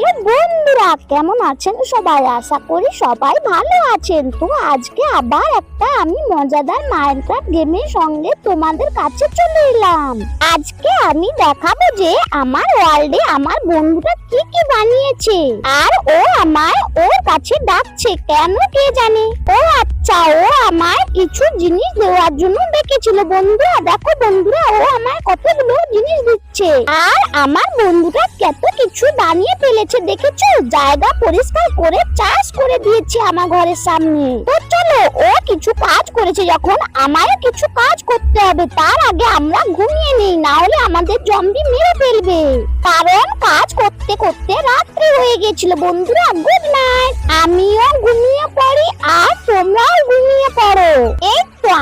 Hello বন্ধুরা, কেমন আছেন সবাই? আশা করি সবাই ভালো আছেন। তো আজকে আবার একটা আমি মজাদার মাইনক্রাফট গেমের সঙ্গে তোমাদের কাছে চলে এলাম। আজকে আমি দেখাবো যে আমার ওয়ার্ল্ডে আমার বন্ধুরা কি কি বানিয়েছে। আর ও আমায় ওর কাছে ডাকছে, কেন কে জানে? ও আচ্ছা ও আমায় কিছু জিনিস দেওয়ার জন্য ডেকেছিল। বন্ধুরা, দেখো বন্ধুরা, ও আমায় কতগুলো জিনিস দিচ্ছে আর আমার বন্ধুরা কত কিছু বানিয়ে ফেলেছে, দেখেছ? জায়গা পরিষ্কার করে চাষ করে দিয়েছে আমার ঘরের সামনে। তো চলো, ও কিছু কাজ করেছে যখন আমারও কিছু কাজ করতে হবে, তার আগে আমরা ঘুমিয়ে নেই, না হলে আমাদের জম্বি মেরে ফেলবে। কারণ কাজ করতে করতে রাত্রি হয়ে গেছিল, বন্ধুরা গুড নাইট আমিও ঘুমিয়ে পড়ি, আর তোমরাও ঘুমিয়ে পড়ো এই তো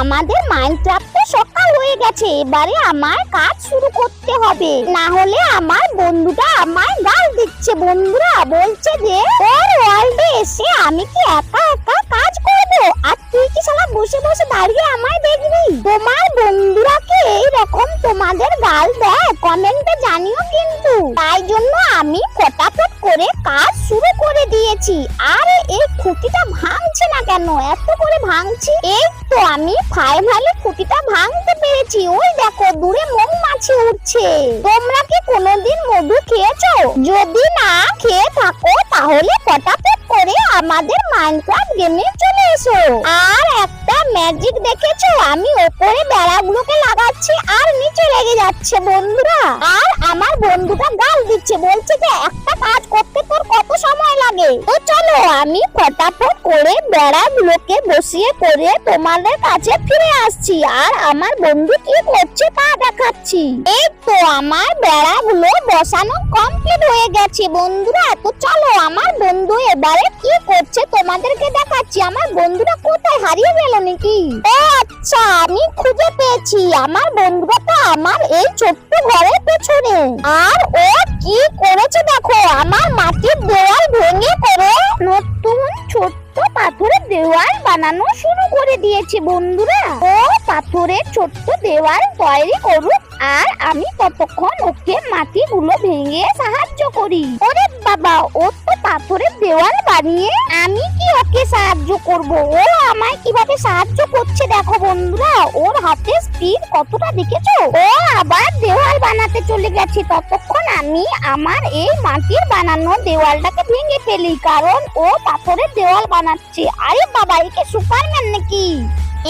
আমাদের মাইনক্রাফটে সকাল হয়ে গেছে, এবারে আমার কাজ শুরু করতে হবে। না হলে আমার বন্ধুটা আমায় গাল দিচ্ছে, বন্ধুরা। বলছে যে ওর ওয়ার্ল্ডে এসে আমি কি একা একা কাজ করব? আর তুই কি শালা বসে বসে দাঁড়িয়ে আমায় দেখবি? তোমার বন্ধুরা কি এইরকম তোমাদের গাল দেয়? কমেন্টে জানিও কিন্তু। তাই জন্য আমি ফটাফট করে কাজ শুরু করে দিয়েছি। আর, এই খুঁটিটা ভাঙছে না কেন? এত করে ভাঙছি? এই তো আমি ফাইনালি খুঁটিটা ভাঙতে পেরেছি। ওই দেখো, দূরে মৌমাছি উঠছে। তোমরা কি কোনোদিন মধু খেয়েছো? যদি না খেয়ে থাকো, তাহলে ফটাফট করে আমাদের মাইনক্রাফট গেমে চলে এসো। আর একটা ম্যাজিক দেখেছ? আমি ওপরে বেড়াগুলোকে লাগাচ্ছি আর নিচে লেগে যাচ্ছে বন্ধুরা। আর আমার বন্ধুটা গাল দিচ্ছে, বলছে যে একটা কাজ করতে তোর কত সময় লাগে? তো চলো, আমি ফটাফট করে বেড়াগুলোকে বসিয়ে করে তোমাদের কাছে ফিরে আসছি। আর আমার বন্ধু কি করছে তা দেখাচ্ছি। এই তো আমার বেড়াগুলো বসানো কমপ্লিট হয়ে গেছে বন্ধুরা। তো চলো, আমার বন্ধু এবারে কি করছে তোমাদেরকে দেখাচ্ছি। আমার বন্ধুরা কোথায়? হারিয়ে গেল নাকি ও আচ্ছা আমি খুঁজে পেয়েছি। আমার বন্ধুরা তো আমার এই ছোট্ট ঘরের পেছনে। আর ও কি করেছে দেখো? আমার মাটির দেওয়াল ভেঙে করে নতুন ছোট্ট পাথরের দেওয়াল বানানো শুরু করে দিয়েছে বন্ধুরা। ও পাথরের ছোট্ট দেওয়াল তৈরি করুক আর আমি ততক্ষণ ওকে মাটিগুলো ভেঙে সাহায্য করি। ওরে বাবা, ও তো পাথরের দেওয়াল বানিয়ে আমি কি ওকে সাহায্য করব? ও আমায় কীভাবে সাহায্য করছে দেখো বন্ধুরা, ওর হাতে স্পিড কতটা দেখেছ? ও আবার দেওয়াল বানাতে চলে গেছে। ততক্ষণ আমি আমার এই মাটির বানানো দেওয়ালটাকে ভেঙে ফেলি, কারণ ও পাথরের দেওয়াল বানাচ্ছে। আরে বাবা, একে সুপারম্যান নাকি?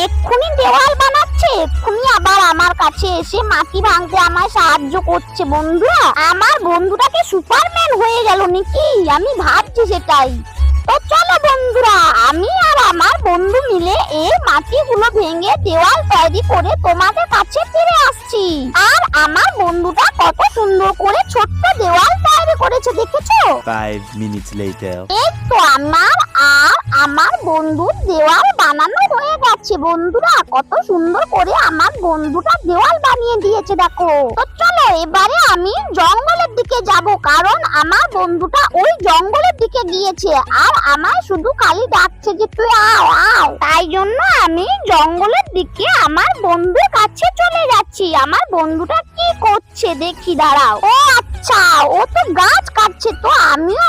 এক্ষুনি দেওয়াল বানাচ্ছে। এক্ষুনি আবার আমার কাছে এসে মাটি ভাঙতে আমায় সাহায্য করছে বন্ধুরা। আমার বন্ধুটাকে সুপারম্যান হয়ে গেল নাকি? আমি ভাবছি সেটাই। তো চলো বন্ধুরা আমি আর আমার বন্ধু মিলে এই মাটিগুলো ভেঙে দেওয়াল তৈরি করে তোমাদের কাছে ফিরে আসছি। আর আমার বন্ধুটা কত সুন্দর করে ছোট্ট দেওয়াল তৈরি করেছে দেখেছ? Five minutes later. এই তো আমার আর আমার বন্ধুর দেওয়াল বানানো হয়ে বন্ধুরা, কত সুন্দর করে আমার বন্ধুটা দেওয়াল বানিয়ে দিয়েছে দেখো। তো চলো এবারে আমি জঙ্গলের দিকে যাব, কারণ আমার বন্ধুটা ওই জঙ্গলের দিকে গিয়েছে, আর আমার শুধু খালি ডাকছে যে, তুই আও আও তাই জন্য আমি জঙ্গলের দিকে আমার বন্ধুর কাছে চলে যাচ্ছি। আমার বন্ধুটা কি করছে? দেখি, দাঁড়াও। ও আচ্ছা ও তো গাছ কাটছে, তো আমিও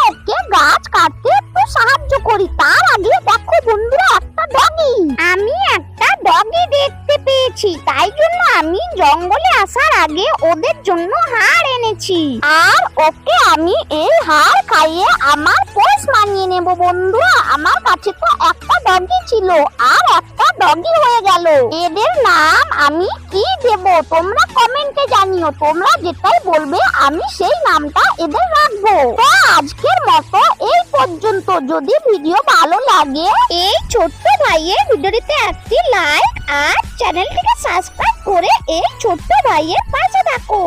তাই জন্য আমি জঙ্গলে আসার আগে ওদের জন্য হাড় এনেছি। আর ওকে আমি এই হাড় খাইয়ে আমার পোষ নেব বন্ধুরা আমার কাছে তো একটা ডগি ছিল, আর একটা ডগি হয়ে গেল। এদের নাম আমি কি দেব? তোমরা কমেন্টে জানিও। তোমরা যেটাই বলবে, আমি সেই নামটা এদের রাখব। তো আজকের মতো এই পর্যন্ত। যদি ভিডিও ভালো লাগে, এই ছোট্ট ভাইয়ের ভিডিওটিতে একটি লাইক আর চ্যানেলটিকে সাবস্ক্রাইব করে এই ছোট্ট ভাইয়ের পাশে থাকো।